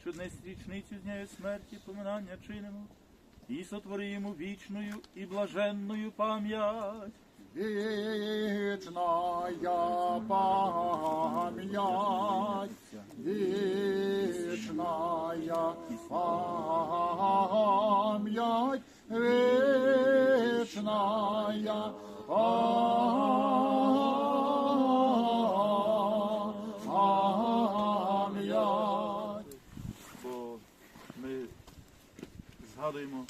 що днес річницю з дня смерті поминання чинимо, і сотвори йому вічною і блаженною пам'ять. Вечная память, вечная память, вечная память. Згадуємо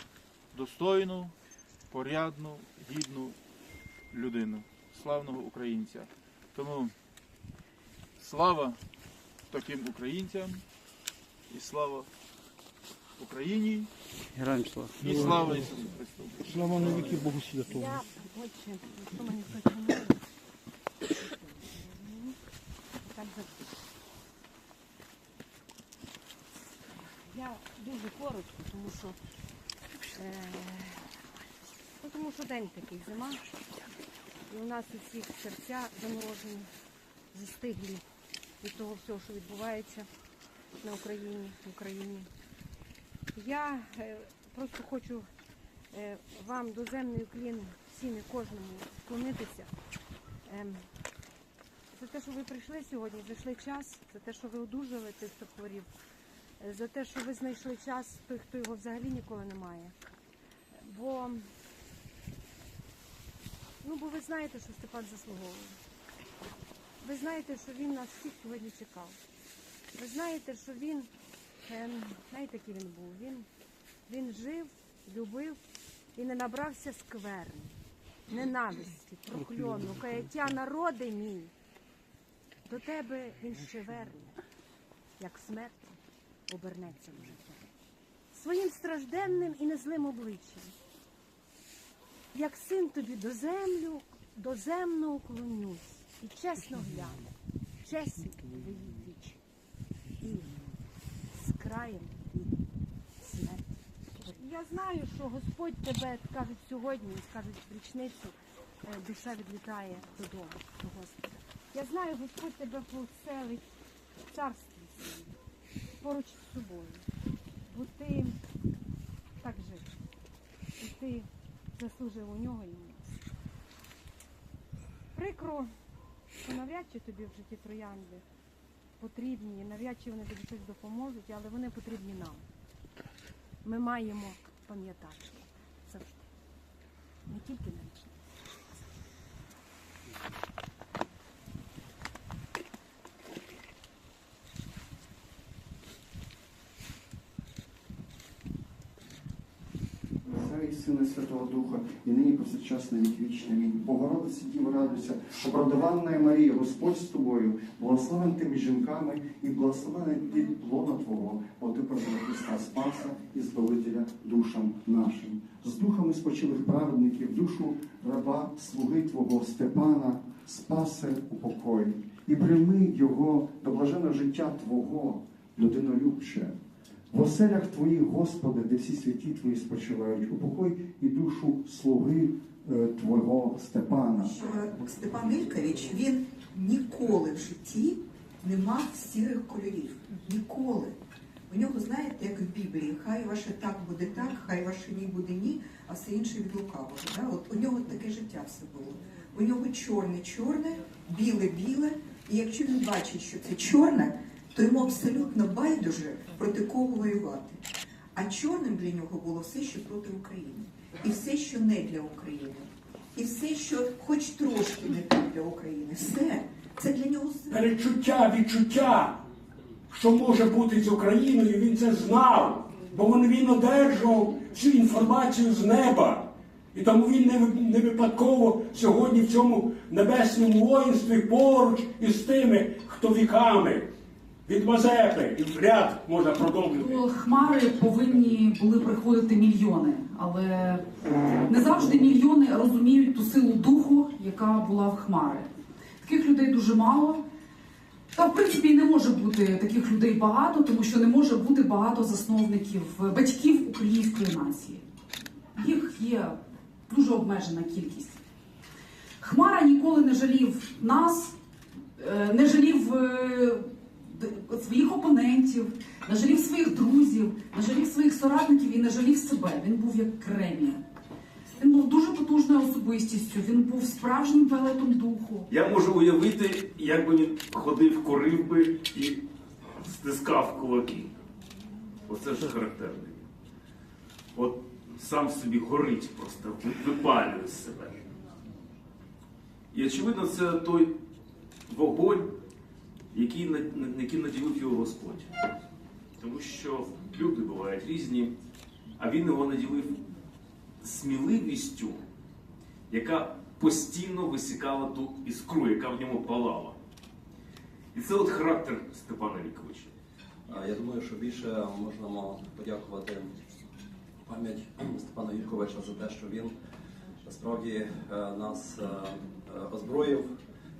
достойну, порядну, гідну людину, славного українця. Тому слава таким українцям і слава Україні Героям слава. і слава Ісусу Христу. Слава навіки Богу Святому. Я, отче, що мені починає? Я дуже коротко, тому що, ну, тому що день такий зима. І у нас усіх серця заморожені, застиглі від того всього, що відбувається на Україні, в Україні. Я е, просто хочу е, вам доземний уклін всім і кожному склонитися. Ем, за те, що ви прийшли сьогодні, знайшли час, за те, що ви одужали тих, хто хворів, за те, що ви знайшли час той, хто його взагалі ніколи не має. Бо, ну, бо ви знаєте, що Степан заслуговує. Ви знаєте, що він нас всіх сьогодні чекав. Ви знаєте, що він, ем, знаєте, який він був? Він, він жив, любив і не набрався скверни, ненависті, прокльону, каяття народи мій. До тебе він ще верне, як смерть обернеться в життя. Своїм стражденним і незлим обличчям. Як син тобі до землю, доземно уклонюсь і чесно гляну, чесні твої вічі. І з краєм смерті. Я знаю, що Господь тебе кажуть сьогодні, скажуть в річницю, е, душа відлітає додому до Господа. Я знаю, Господь тебе поселить в царстві поруч з собою. Бо ти так жив. І ти заслужив у нього і у нас. Прикро, що навряд чи тобі в житті троянди потрібні, навряд чи вони тобі щось допоможуть, але вони потрібні нам. Ми маємо пам'ятати завжди. Не тільки на і Сина Святого Духа, і нині повсякчас на вік. Амінь. Богородице, Діво, радуйся, оправдаванна Марія, Господь з тобою, благословен ти між жінками, і благословений плід плода Твого, бо ти породила Христа Спаса і Збавителя душам нашим. З духами спочилих праведників, душу раба, слуги Твого Степана, спаси упокой, і прийми його до блаженного життя Твого, людинолюбче. В оселях Твоїх, Господи, де всі святі Твої спочивають, упокой і душу слуги е, Твого Степана. що Степан Ількович він ніколи в житті не мав сірих кольорів. Ніколи. У нього, знаєте, як в Біблії, хай ваше так буде так, хай ваше ні буде ні, а все інше від лукавого. Да? От у нього таке життя все було. У нього чорне чорне, біле біле, і якщо він бачить, що це чорне, то йому абсолютно байдуже проти кого воювати. А чорним для нього було все, що проти України, і все, що не для України, і все, що хоч трошки не так для України, все це для нього. Перечуття, відчуття, що може бути з Україною, він це знав, бо він, він одержував всю інформацію з неба. І тому він не, не випадково сьогодні в цьому небесному воїнстві поруч із тими, хто віками від Мазепи, і ряд можна продовжити. До Хмари повинні були приходити мільйони, але не завжди мільйони розуміють ту силу духу, яка була в Хмари. Таких людей дуже мало. Та в принципі не може бути таких людей багато, тому що не може бути багато засновників, батьків української нації. Їх є дуже обмежена кількість. Хмара ніколи не жалів нас, е, не жалів е, своїх опонентів, не жалів своїх друзів, не жалів своїх соратників і не жалів себе. Він був як кремінь. Він був дуже потужною особистістю, він був справжнім велетом духу. Я можу уявити, як би він ходив, курив би і стискав кулаки. Оце ж характерний. От сам собі горить просто, випалює себе. І очевидно, це той вогонь, який, яким наділив його Господь. Тому що люди бувають різні, а він його наділив сміливістю, яка постійно висікала ту іскру, яка в ньому палала. І це от характер Степана Віковича. Я думаю, що більше можемо подякувати пам'ять Степана Юрковича за те, що він насправді е, нас е, е, озброїв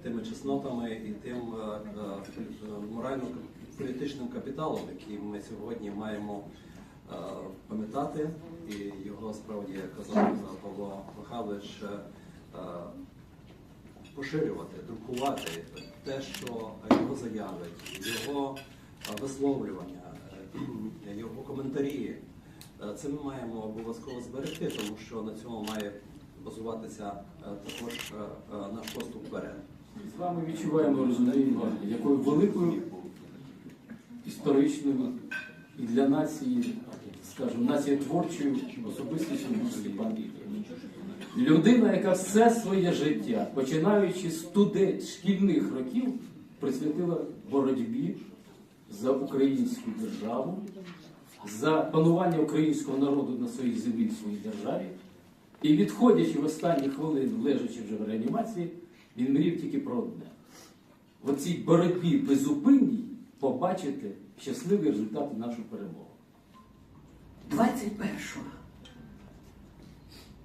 тими чеснотами і тим е, е, морально-політичним капіталом, який ми сьогодні маємо е, пам'ятати. І його справді, як казав Павло Михайлович, поширювати, друкувати те, що його заяви, його висловлювання, його коментарі. Це ми маємо обов'язково зберегти, тому що на цьому має базуватися також наш поступ вперед. З вами відчуваємо розуміння, якою великою історичною і для нації, скажімо, націєтворчою особистістю був Степан. Людина, яка все своє життя, починаючи з студе шкільних років, присвятила боротьбі за українську державу, за панування українського народу на своїй землі, в своїй державі. І відходячи в останні хвилини, лежачи вже в реанімації, він мрів тільки про одне. В цій боротьбі безупинній побачити щасливі результати нашої перемоги. 21-го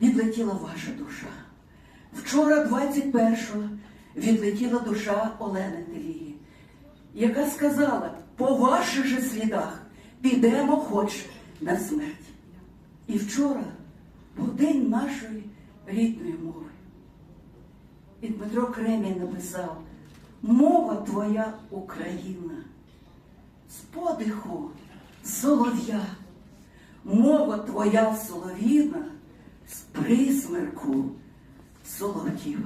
відлетіла ваша душа. Вчора, 21-го, відлетіла душа Олени Телії, яка сказала, по ваших же слідах підемо хоч на смерть. І вчора був день нашої рідної мови. І Дмитро Кремінь написав Мова твоя Україна, з подиху солов'я. Мова твоя солов'їна з присмерку солов'їв.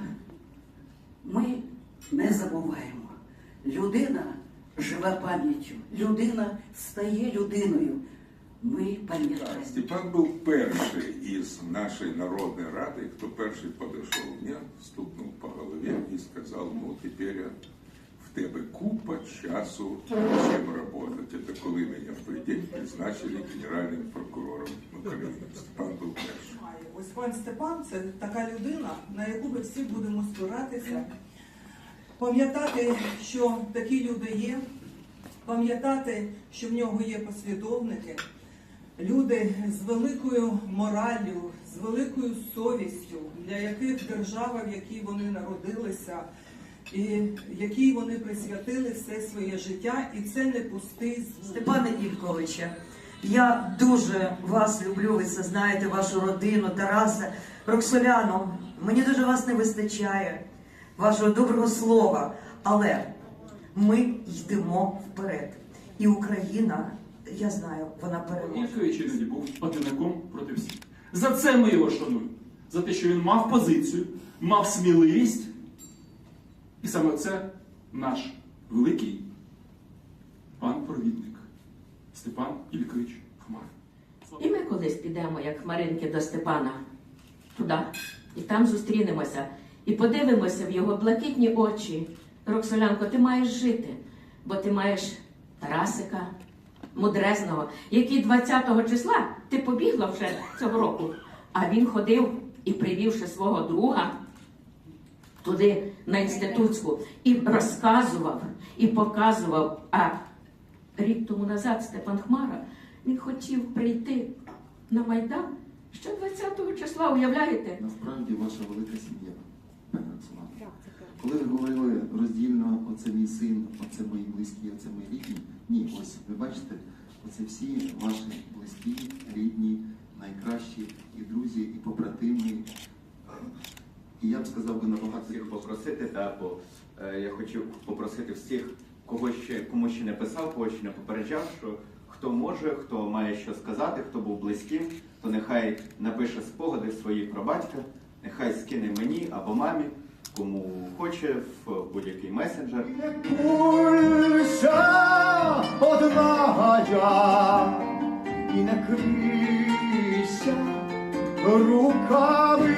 Ми не забуваємо. Людина живе пам'яттю, людина стає людиною Ми пам'ятаємо. Степан был первый из нашей народной рады, кто первый подошел мне, стукнул по голове и сказал, ну теперь в тебе купа часу чим работать. Это коли меня в той день призначили генеральным прокурором України. Степан був перший. Ось пан Степан це така людина, на яку ми всі будемо спиратися, пам'ятати, що такі люди є, пам'ятати, що в нього є послідовники, люди з великою мораллю, з великою совістю, для яких держава, в якій вони народилися, і якій вони присвятили все своє життя, і це не пустий. Степане Івковича, я дуже вас люблю, ви це знаєте, вашу родину, Тараса, Роксоляну. Мені дуже вас не вистачає, вашого доброго слова. Але ми йдемо вперед. І Україна, я знаю, вона переможе. Ількович іноді був одинаком проти всіх. За це ми його шануємо. За те, що він мав позицію, мав сміливість. І саме це наш великий пан провідник Степан Ількович Хмар. І ми колись підемо, як хмаринки до Степана, туди. І там зустрінемося. І подивимося в його блакитні очі. Роксолянко, ти маєш жити, бо ти маєш Тарасика, мудрезного, який 20-го числа ти побігла вже цього року. А він ходив і привівши свого друга туди на інститутську і розказував, і показував. А рік тому назад Степан Хмара він хотів прийти на Майдан ще 20-го числа, уявляєте? Насправді ваша велика сім'я. Коли ви говорили роздільно, оце мій син, оце мої близькі, оце мої рідні, ні, ось ви бачите, оце всі ваші близькі, рідні, найкращі і друзі, і побратими. І я б сказав би набагато всіх попросити, та, бо е, я хочу попросити всіх, кого ще, кому ще не писав, кого ще не попереджав, що хто може, хто має що сказати, хто був близьким, то нехай напише спогади свої про батька, нехай скине мені або мамі кому хоче в будь-який месенджер. Пульса одна і не накрийся руками.